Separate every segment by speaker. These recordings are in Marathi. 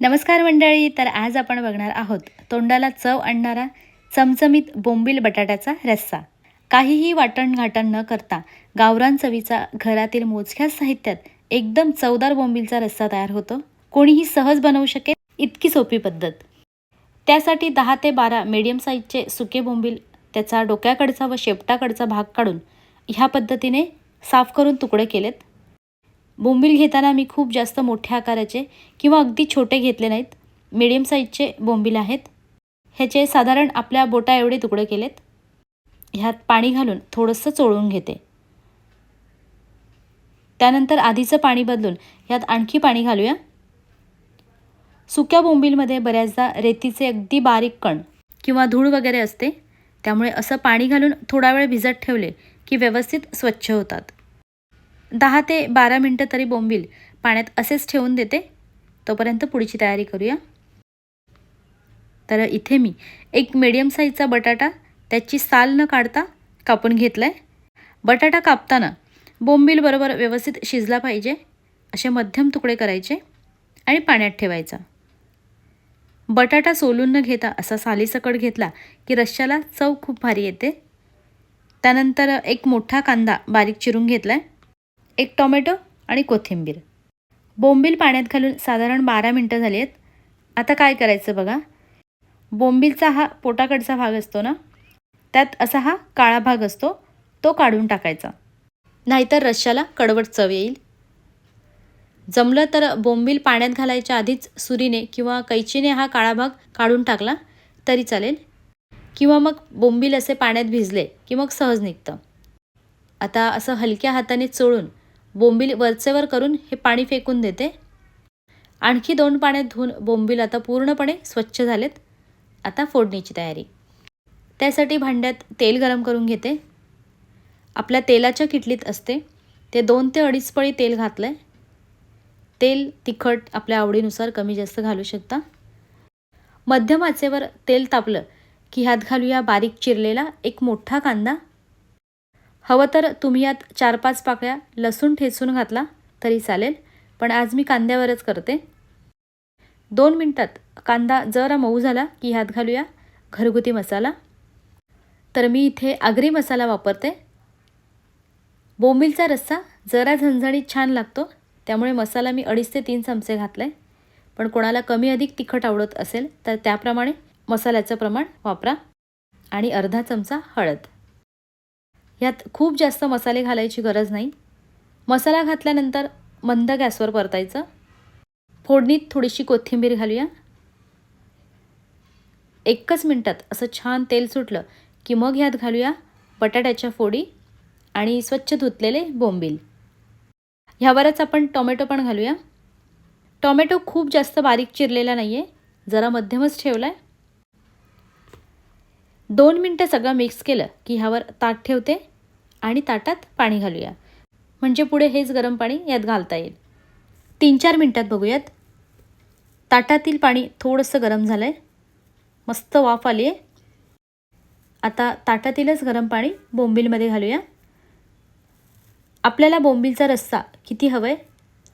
Speaker 1: नमस्कार मंडळी तर आज आपण बघणार आहोत तोंडाला चव आणणारा चमचमीत बोंबील बटाट्याचा रस्सा. काहीही वाटण घाटण न करता गावरान चवीचा घरातील मोजक्याच साहित्यात एकदम चवदार बोंबीलचा रस्सा तयार होतो. कोणीही सहज बनवू शकेल इतकी सोपी पद्धत. त्यासाठी दहा ते बारा मीडियम साईजचे सुके बोंबील त्याचा डोक्याकडचा व शेपटाकडचा भाग काढून ह्या पद्धतीने साफ करून तुकडे केलेत. बोंबील घेताना मी खूप जास्त मोठ्या आकाराचे किंवा अगदी छोटे घेतले नाहीत. मिडियम साईजचे बोंबील आहेत. ह्याचे साधारण आपल्या बोटा एवढे तुकडे केलेत. ह्यात पाणी घालून थोडंसं चोळून घेते. त्यानंतर आधीचं पाणी बदलून ह्यात आणखी पाणी घालूया. सुक्या बोंबीलमध्ये बऱ्याचदा रेतीचे अगदी बारीक कण किंवा धूळ वगैरे असते. त्यामुळे असं पाणी घालून थोडा वेळ भिजत ठेवले की व्यवस्थित स्वच्छ होतात. दहा ते बारा मिनटं तरी बोंबील पाण्यात असेच ठेवून देते. तोपर्यंत पुढची तयारी करूया. तर इथे मी एक मिडियम साईजचा बटाटा त्याची साल न काढता कापून घेतला आहे बटाटा कापताना बोंबील बरोबर व्यवस्थित शिजला पाहिजे. असे मध्यम तुकडे करायचे आणि पाण्यात ठेवायचा. बटाटा सोलून न घेता असा सालीसकट घेतला की रश्श्याला चव खूप भारी येते. त्यानंतर एक मोठा कांदा बारीक चिरून घेतला आहे एक टोमॅटो आणि कोथिंबीर. बोंबील पाण्यात घालून साधारण बारा मिनटं झाली आहेत आता काय करायचं बघा. बोंबीलचा हा पोटाकडचा भाग असतो ना त्यात असा हा काळा भाग असतो तो काढून टाकायचा. नाहीतर रश्श्याला कडवट चव येईल. जमलं तर बोंबील पाण्यात घालायच्या आधीच सुरीने किंवा कैचीने हा काळा भाग काढून टाकला तरी चालेल. किंवा मग बोंबील असे पाण्यात भिजले की मग सहज निघतं. आता असं हलक्या हाताने चोळून बोंबील वरचेवर करून हे पाणी फेकून देते. आणखी दोन पाण्यात धुवून बोंबील आता पूर्णपणे स्वच्छ झालेत. आता फोडणीची तयारी. त्यासाठी भांड्यात तेल गरम करून घेते. आपल्या तेलाच्या किटलीत असते. ते दोन ते अडीच पळी तेल घातलं आहे तेल तिखट आपल्या आवडीनुसार कमी जास्त घालू शकता. मध्यम आचेवर तेल तापलं की ह्यात घालूया बारीक चिरलेला एक मोठा कांदा. हवं तर तुम्ही यात चार पाच पाकळ्या लसूण ठेचून घातला तरी चालेल पण आज मी कांद्यावरच करते. दोन मिनटात कांदा जरा मऊ झाला की ह्यात घालूया घरगुती मसाला. तर मी इथे आगरी मसाला वापरते. बोंबीलचा रस्सा जरा झणझणीत छान लागतो त्यामुळे मसाला मी अडीच ते तीन चमचे घातले पण कोणाला कमी अधिक तिखट आवडत असेल तर त्याप्रमाणे मसाल्याचं प्रमाण वापरा. आणि अर्धा चमचा हळद. ह्यात खूप जास्त मसाले घालायची गरज नाही. मसाला घातल्यानंतर मंद गॅसवर परतायचं. फोडणीत थोडीशी कोथिंबीर घालूया. एकच मिनटात असं छान तेल सुटलं की मग ह्यात घालूया बटाट्याच्या फोडी आणि स्वच्छ धुतलेले बोंबील. ह्यावरच आपण टोमॅटो पण घालूया. टोमॅटो खूप जास्त बारीक चिरलेला नाही आहे जरा मध्यमच ठेवला आहे दोन मिनटं सगळं मिक्स केलं की ह्यावर ताट ठेवते आणि ताटात पाणी घालूया. म्हणजे पुढे हेच गरम पाणी यात घालता येईल. तीन चार मिनटात बघूयात. ताटातील पाणी थोडंसं गरम झालं आहे मस्त वाफ आली आहे आता ताटातीलच गरम पाणी बोंबीलमध्ये घालूया. आपल्याला बोंबीलचा रस्सा किती हवं आहे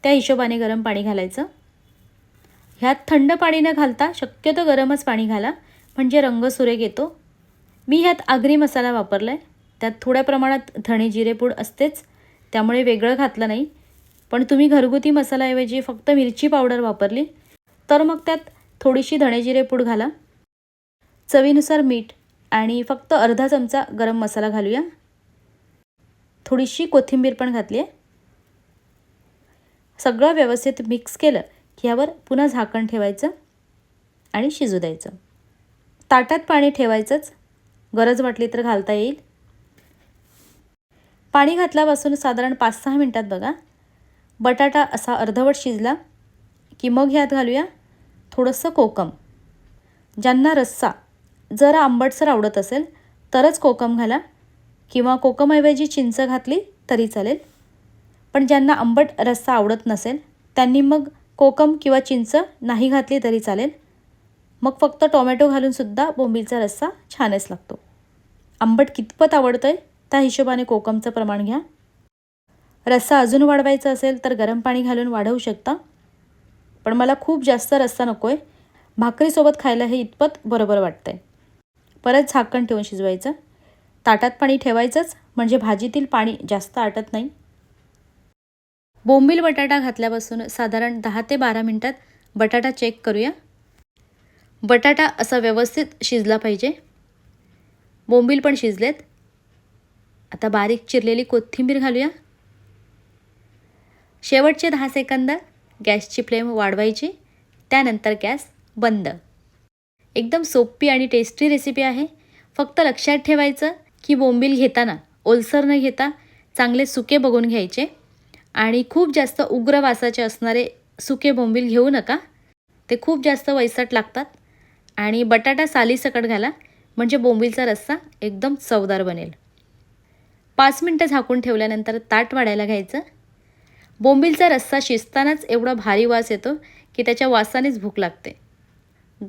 Speaker 1: त्या हिशोबाने गरम पाणी घालायचं. ह्यात थंड पाणी न घालता शक्यतो गरमच पाणी घाला. म्हणजे रंग सुरेख येतो. मी ह्यात आगरी मसाला वापरला आहे त्यात थोड्या प्रमाणात धणे जिरेपूड असतेच. त्यामुळे वेगळं घातलं नाही. पण तुम्ही घरगुती मसाल्याऐवजी फक्त मिरची पावडर वापरली तर मग त्यात थोडीशी धणे जिरेपूड घाला. चवीनुसार मीठ आणि फक्त अर्धा चमचा गरम मसाला घालूया. थोडीशी कोथिंबीर पण घातली आहे. सगळं व्यवस्थित मिक्स केलं की यावर पुन्हा झाकण ठेवायचं आणि शिजू द्यायचं. ताटात पाणी ठेवायचंच. गरज वाटली तर घालता येईल. पाणी घातल्यापासून साधारण पाच सहा मिनटात बघा. बटाटा असा अर्धवट शिजला की मग ह्यात घालूया थोडंसं कोकम. ज्यांना रस्सा जरा आंबटसर आवडत असेल तरच कोकम घाला किंवा कोकमऐवजी चिंच घातली तरी चालेल. पण ज्यांना आंबट रस्सा आवडत नसेल त्यांनी मग कोकम किंवा चिंच नाही घातली तरी चालेल. मग फक्त टोमॅटो घालूनसुद्धा बोंबीलचा रस्सा छानच लागतो. आंबट कितपत आवडतं आहे त्या हिशोबाने कोकमचं प्रमाण घ्या. रस्सा अजून वाढवायचा असेल तर गरम पाणी घालून वाढवू शकता. पण मला खूप जास्त रस्सा नको आहे भाकरीसोबत खायला हे इतपत बरोबर वाटतं आहे परत झाकण ठेवून शिजवायचं. ताटात पाणी ठेवायचंच म्हणजे भाजीतील पाणी जास्त आटत नाही. बोंबील बटाटा घातल्यापासून साधारण दहा ते बारा मिनटात बटाटा चेक करूया. बटाटा असा व्यवस्थित शिजला पाहिजे. बोंबील पण शिजलेत. आता बारीक चिरलेली कोथिंबीर घालूया. शेवटचे दहा सेकंद गॅसची फ्लेम वाढवायची. त्यानंतर गॅस बंद. एकदम सोपी आणि टेस्टी रेसिपी आहे. फक्त लक्षात ठेवायचं की बोंबील घेताना ओलसर न घेता चांगले सुके बघून घ्यायचे. आणि खूप जास्त उग्र वासाचे असणारे सुके बोंबील घेऊ नका. ते खूप जास्त वैसट लागतात. आणि बटाटा सालीसकट घाला म्हणजे बोंबीलचा रस्सा एकदम चवदार बनेल. पाच मिनटं झाकून ठेवल्यानंतर ताट वाढायला घ्यायचं. बोंबीलचा रस्सा शिजतानाच एवढा भारी वास येतो की त्याच्या वासानेच भूक लागते.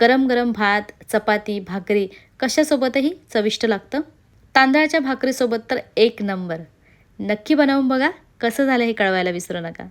Speaker 1: गरम गरम भात चपाती भाकरी कशासोबतही चविष्ट लागतं. तांदळाच्या भाकरीसोबत तर एक नंबर. नक्की बनवून बघा कसं झालं हे कळवायला विसरू नका.